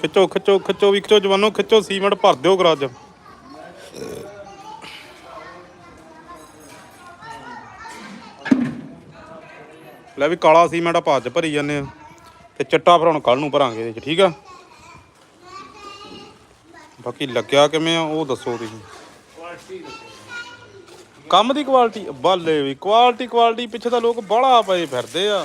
ਖਿੱਚੋ ਖਿੱਚੋ ਖਿੱਚੋ ਵੀ ਖਿੱਚੋ ਜਵਾਨੋ ਖਿੱਚੋ ਸੀਮੈਂਟ ਭਰ ਦਿਓ ਗਰਾਜ। ਲੈ ਵੀ ਕਾਲਾ ਸੀਮੈਂਟ ਆਪਾਂ ਅੱਜ ਭਰੀ ਜਾਂਦੇ ਆ ਤੇ ਚਿੱਟਾ ਫਿਰ ਹੁਣ ਕੱਲ ਨੂੰ ਭਰਾਂਗੇ ਇਹਦੇ ਚ, ਠੀਕ ਆ? ਬਾਕੀ ਲੱਗਿਆ ਕਿਵੇਂ ਆ, ਉਹ ਦੱਸੋ ਤੁਸੀਂ। ਕੰਮ ਦੀ ਕੁਆਲਿਟੀ ਬੱਲੇ ਵੀ ਕੁਆਲਿਟੀ ਕੁਆਲਿਟੀ ਪਿੱਛੇ ਤਾਂ ਲੋਕ ਬਾਹਲਾ ਪਏ ਫਿਰਦੇ ਆ।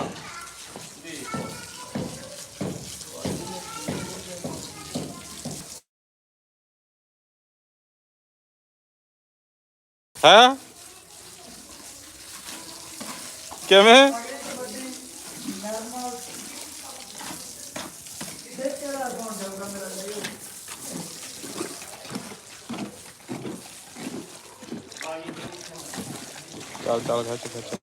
ਹੈ? ਕਿਵੇਂ? ਚੱਲ ਚੱਲ ਖਿੱਚ ਖਿੱਚ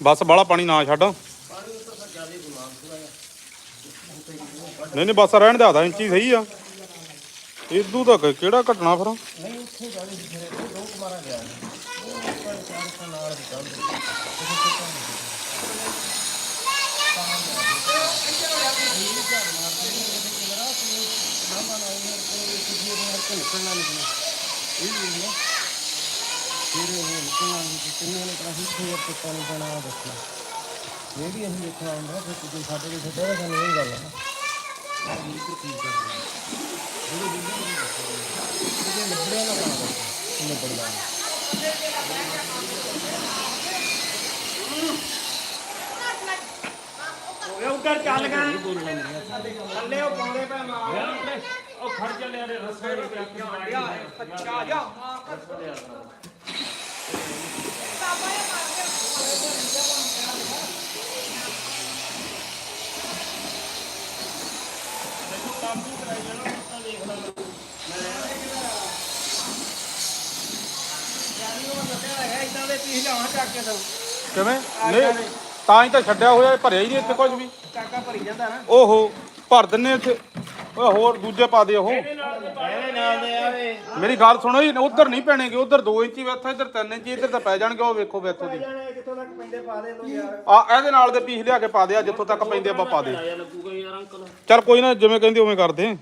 ਬਸ ਬਾਹਲਾ ਪਾਣੀ ਨਾ ਛੱਡ। ਨਹੀਂ ਨਹੀਂ ਬਸ ਰਹਿਣ ਦੇ ਆਦਾ ਇੰਚੀ ਸਹੀ ਆ। ਇਦੂ ਤੱਕ ਕਿਹੜਾ ਘਟਣਾ ਫਿਰ? ਇਹ ਵੀ ਅਸੀਂ ਦੇਖਣਾ ਹੁੰਦਾ ਫਿਰ ਤੁਸੀਂ ਸਾਡੇ ਕੋਲ ਛੱਡਿਆ ਸਾਨੂੰ ਇਹ ਗੱਲ ਆ ਉੱਧਰ ਚੱਲ ਗਾ ਥੱਲੇ ਉਹ ਪਾਉਂਦੇ ਪੈ ਮਾਰ ਉਹ ਖੜ ਚੱਲਿਆ ਦੇ ਰਸਤੇ ਦੇ ਅੱਛਾ ਜਾ ਇਦਾਂ ਦੇ ਚੱਕ ਕੇ ਕਿਵੇਂ? ਨਹੀਂ ਤਾਂ ਹੀ ਤਾਂ ਛੱਡਿਆ ਹੋਇਆ ਇਹ ਭਰਿਆ ਹੀ ਨਹੀਂ ਇੱਥੇ ਕੁਝ ਵੀ। ਕਾਕਾ ਭਰੀ ਜਾਂਦਾ ਨਾ। ਓਹੋ ਭਰ ਦਿੰਨੇ ਇੱਥੇ। ਓਏ ਹੋਰ ਦੂਜੇ ਪਾ ਦੇ ਉਹ। ਇਹਦੇ ਨਾਲ ਦੇ ਆਵੇ ਮੇਰੀ ਗੱਲ ਸੁਣੋ ਜੀ ਉਧਰ ਨਹੀਂ ਪੈਣਗੇ ਉਧਰ 2 ਇੰਚੀ ਵੇਥਾ ਇੱਧਰ 3 ਇੰਚੀ ਇੱਧਰ ਤਾਂ ਪੈ ਜਾਣਗੇ ਉਹ ਵੇਖੋ ਵੇਥੋ ਦੀ। ਤੱਕ ਪੈਂਦੇ ਪਾ ਦੇ ਤੂੰ ਯਾਰ। ਆ ਇਹਦੇ ਨਾਲ ਦੇ ਪੀਸ ਲਿਆ ਕੇ ਪਾ ਦੇ ਆ ਜਿੱਥੋਂ ਤੱਕ ਪੈਂਦੇ ਆਪਾਂ ਪਾ ਦੇ। ਆਇਆ ਲੱਗੂਗਾ ਯਾਰ ਅੰਕਲ। ਚੱਲ ਕੋਈ ਨਾ ਜਿਵੇਂ ਕਹਿੰਦੇ ਉਵੇਂ ਕਰਦੇ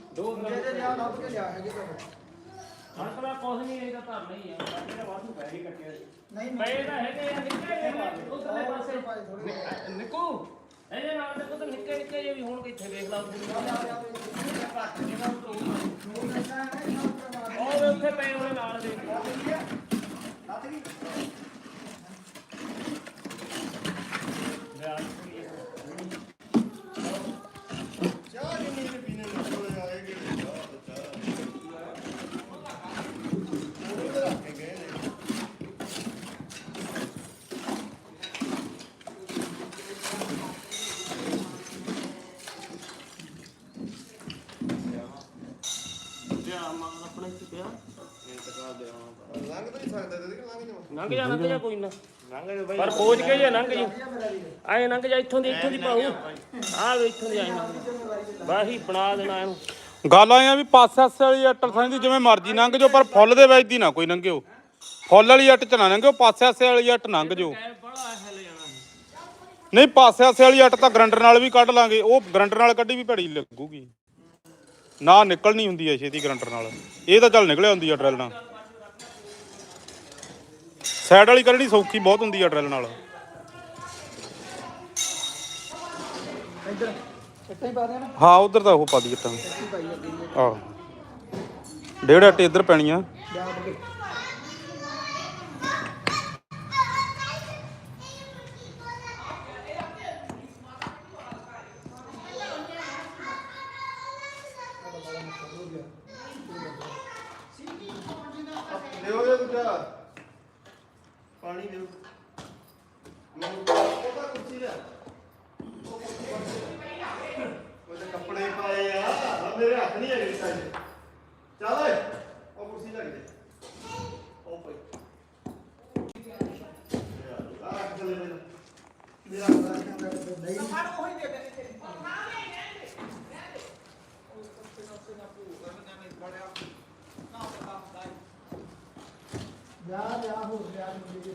ਕੁਝ ਨਹੀਂ ਇਹਦਾ ਧਰ ਨਹੀਂ ਆ ਇਹਦਾ ਵਾਧੂ ਪੈਸੇ ਕੱਟਿਆ ਨਹੀਂ ਪਏ ਤਾਂ ਹੈਗੇ ਆ ਨਿੱਕੇ ਜਿਹੇ ਉਧਰਲੇ ਪਾਸੇ ਨਿੱਕੂ ਇਹਦੇ ਨਾਲ ਦੇ ਪੁੱਤ ਨਿੱਕੇ ਨਿੱਕੇ ਜਿਹੇ ਵੀ ਹੁਣ ਕਿੱਥੇ ਵੇਖ ਲਾ ਉਹ ਉੱਥੇ ਪਏ ਉਹਦੇ ਨਾਲ ਦੇ ਆਪਣੇ ਚ ਪਿਆ। ਲੰਘ ਜਾ ਲੰਘ ਜਾ ਕੋਈ ਨਾ। ਪਰ ਪਹੁੰਚ ਕੇ ਜੇ ਲੰਘ ਜੀ ਆਏ ਲੰਘ ਜਾ ਇੱਥੋਂ ਦੀ ਇੱਥੋਂ ਦੀ ਪਾਉ ਆਹ ਵੇ ਇੱਥੋਂ ਦੀ ਆਏ ਬਾਹੀ ਬਣਾ ਦੇਣਾ ਇਹਨੂੰ। ਗੱਲ ਆਇਆ ਵੀ ਪਾਸੇ ਆਸੇ ਵਾਲੀ ਅੱਟ ਥਾਂ ਦੀ ਜਿਵੇਂ ਮਰਜ਼ੀ ਲੰਘ ਜਾਓ ਪਰ ਫੁੱਲ ਦੇ ਵਿੱਚ ਦੀ ਨਾ ਕੋਈ ਲੰਘਿਓ। ਫੁੱਲ ਵਾਲੀ ਅੱਟ ਚ ਨਾ ਲੰਘਿਓ ਪਾਸੇ ਆਸੇ ਵਾਲੀ ਅੱਟ ਲੰਘ ਜਾਓ। ਨਹੀਂ ਪਾਸੇ ਆਸੇ ਵਾਲੀ ਅੱਟ ਤਾਂ ਗਰੰਟਰ ਨਾਲ ਵੀ ਕੱਢ ਲਾਂਗੇ ਉਹ ਗਰੰਟਰ ਨਾਲ ਕੱਢੀ ਵੀ ਭੜੀ ਲੱਗੂਗੀ। ਨਾ ਨਿਕਲਣੀ ਹੁੰਦੀ ਹੈ ਛੇਤੀ ਗਰੰਟਰ ਨਾਲ। ਇਹ ਤਾਂ ਚੱਲ ਨਿਕਲਿਆ ਹੁੰਦੀ ਆ ਡਰੈਲ ਨਾਲ। ਸਾਈਡ ਵਾਲੀ ਕੱਢਣੀ ਸੌਖੀ ਬਹੁਤ ਹੁੰਦੀ ਆ ਡਰੈਲ ਨਾਲ। ਇੱਧਰ ਹੀ ਪਾ ਦੇਣਾ। ਹਾਂ ਉਧਰ ਤਾਂ ਉਹ ਪਾ ਦੀ ਤਾਂ। ਇੱਥੇ ਹੀ ਪਾਈ ਜਾਂਦੀ ਹੈ ਆਹ ਡੇਢ ਅੱਟੇ ਇੱਧਰ ਪੈਣੀਆਂ ਜਾਪ ਕੇ ਦਿਓ ਜੇ ਦੂਜਾ ਪਾਣੀ ਦਿਓ ਮੈਨੂੰ ਉਹਦਾ ਕੁਰਸੀ ਲੈ ਉਹਦੇ ਕੱਪੜੇ ਪਾਏ ਆ। ਆਹ ਮੇਰੇ ਹੱਥ ਨਹੀਂ ਹੈਗੇ ਸਾਈਜ਼ ਚੱਲ ਓਏ, ਉਹ ਕੁਰਸੀ ਲੈ ਕੇ ਉਹ ਪਈ ਆ ਚੱਲੇ ਮੈਨੂੰ ਮੇਰਾ ਹੱਥ ਕਹਿੰਦਾ ਨਹੀਂ ਜਾ ਜਾ ਹੋ ਗਿਆ ਮੁੰਡੇ ਜੀ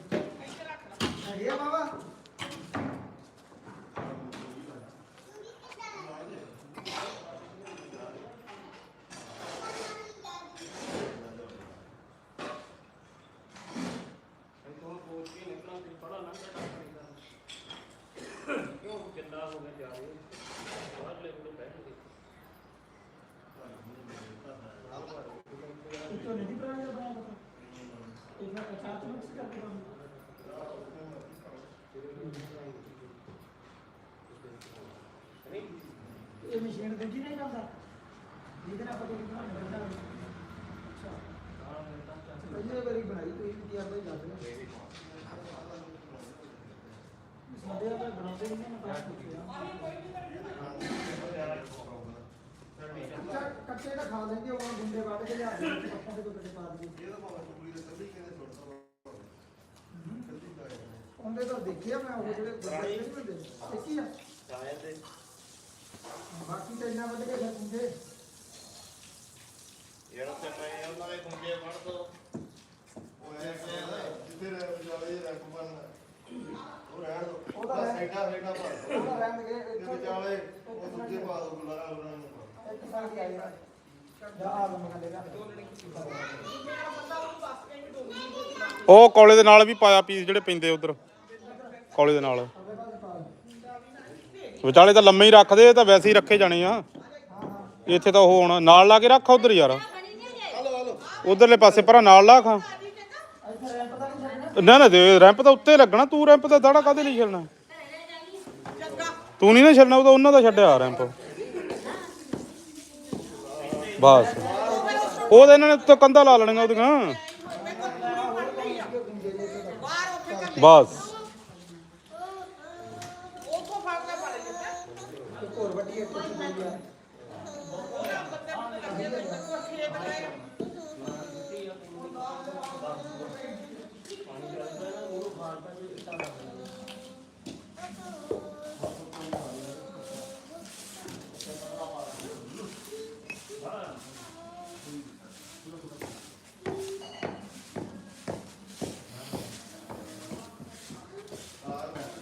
ਹੈਗੇ ਆ ਬਾਬਾ ਕਿੰਨਾ ਹੋ ਗਿਆ ਜਾ ਰਹੇ ਬਾਹਰਲੇ ਕੋਲ ਬੈਠ ਇੱਥੋਂ ਨਹੀਂ ਪੁਰਾਣਾ ਬਣਾਇਆ ਪਤਾ ਇਹਨਾਂ ਦਾ ਚਾਰ ਮਿਕਸ ਕਰਕੇ ਬਣਾਉਂਦੇ ਇਹ ਮਸ਼ੀਨ ਦੂਜੀ ਨਹੀਂ ਚੱਲਦਾ ਜਿਹਦੇ ਨਾਲ ਪਤਾ ਕਿੰਨਾ ਮਿਲਦਾ ਅੱਛਾ ਪਹਿਲੀ ਵਾਰੀ ਬਣਾਈ ਤੁਸੀਂ ਵੀ ਤਿਆਰ ਨਹੀਂ ਕਰਦੇ ਸਾਡੇ ਆ ਬਣਾਉਂਦੇ ਨਹੀਂ ਨਾ ਤਾਂ ਪੁੱਛਿਆ ਅੱਛਾ ਕੱਚੇ ਦਾ ਖਾ ਲੈਂਦੇ ਉਹ ਗੁੰਡੇ ਵੱਢ ਕੇ ਲਿਆ ਕੇ ਪੱਪਾਂ ਦੇ ਕੱਟੇ ਪਾ ਦਿੰਦੇ। ਇਹ ਤਾਂ ਭਾਵੇਂ ਕੁੜੀ ਦੇ ਕੱਲੀ ਕਹਿੰਦੇ ਸੁੱਟਦਾ ਕੱਲੀ ਪਾਏ ਉਹਦੇ ਤਾਂ ਦੇਖਿਆ ਮੈਂ ਉਹ ਜਿਹੜੇ ਗੁੰਡੇ ਨਹੀਂ ਹੁੰਦੇ ਦੇਖੀ ਆ। ਚਾਹੇ ਤੇ। ਬਾਕੀ ਤਾਂ ਇੰਨਾ ਵੱਧ ਕੇ ਫਿਰ ਗੁੰਡੇ। ਯਾਰ ਤੇ ਪਏ ਉਹਨਾਂ ਦੇ ਗੁੰਡੇ ਵੜ ਦੋ। ਉਹ ਐ ਜਿੱਥੇ ਰਹਿ ਜਾਵੇ ਰੱਖ ਬੰਨ ਉਹ ਰਹਿਣ ਦੋ। ਉਹਦਾ ਬਸ ਰਹਿਣ- ਸਾਈਡਾਂ ਸਾਈਡਾਂ ਭਰ ਦੋ। ਉਹਦਾ ਰਹਿਣ ਦੇ ਤੇ ਇੱਥੋਂ ਵਿਚਾਲੇ ਉਹ ਦੂਜੇ ਪਾ ਦੋ ਗੁਲਾਰਾ ਉਹਨਾਂ ਨੂੰ ਇੱਕ ਉਹ ਕੋਲੇ ਦੇ ਨਾਲ ਵੀ ਪਾਇਆ ਪੀਸ ਜਿਹੜੇ ਪੈਂਦੇ ਉਧਰ। ਕੋਲੇ ਦੇ ਨਾਲ। ਵਿਚਾਲੇ ਤਾਂ ਲੰਮੇ ਹੀ ਰੱਖਦੇ, ਇਹ ਤਾਂ ਵੈਸੇ ਹੀ ਰੱਖੇ ਜਾਣੇ ਆ। ਇੱਥੇ ਤਾਂ ਉਹ ਹੋਣਾ ਨਾਲ ਲਾ ਕੇ ਰੱਖ ਉਧਰ ਯਾਰ। ਉਧਰਲੇ ਪਾਸੇ ਪਰਾਂ ਨਾਲ ਲਾ ਖਾਂ। ਨਾ ਨਾ ਦੇ ਰੈਂਪ ਤਾਂ ਉੱਤੇ ਲੱਗਣਾ, ਤੂੰ ਰੈਂਪ ਦਾ ਦਾੜਾ ਕਾਦੇ ਲਈ ਛੱਡਣਾ? ਤੂੰ ਨਹੀਂ ਨਾ ਛੱਡਣਾ, ਉਹ ਤਾਂ ਉਹਨਾਂ ਦਾ ਛੱਡਿਆ ਰੈਂਪ ਬਸ। ਉਹ ਤਾਂ ਇਹਨਾਂ ਨੇ ਉੱਤੇ ਕੰਧਾ ਲਾ ਲੈਣੀਆਂ ਉਹਦੀਆਂ। ਬਸ।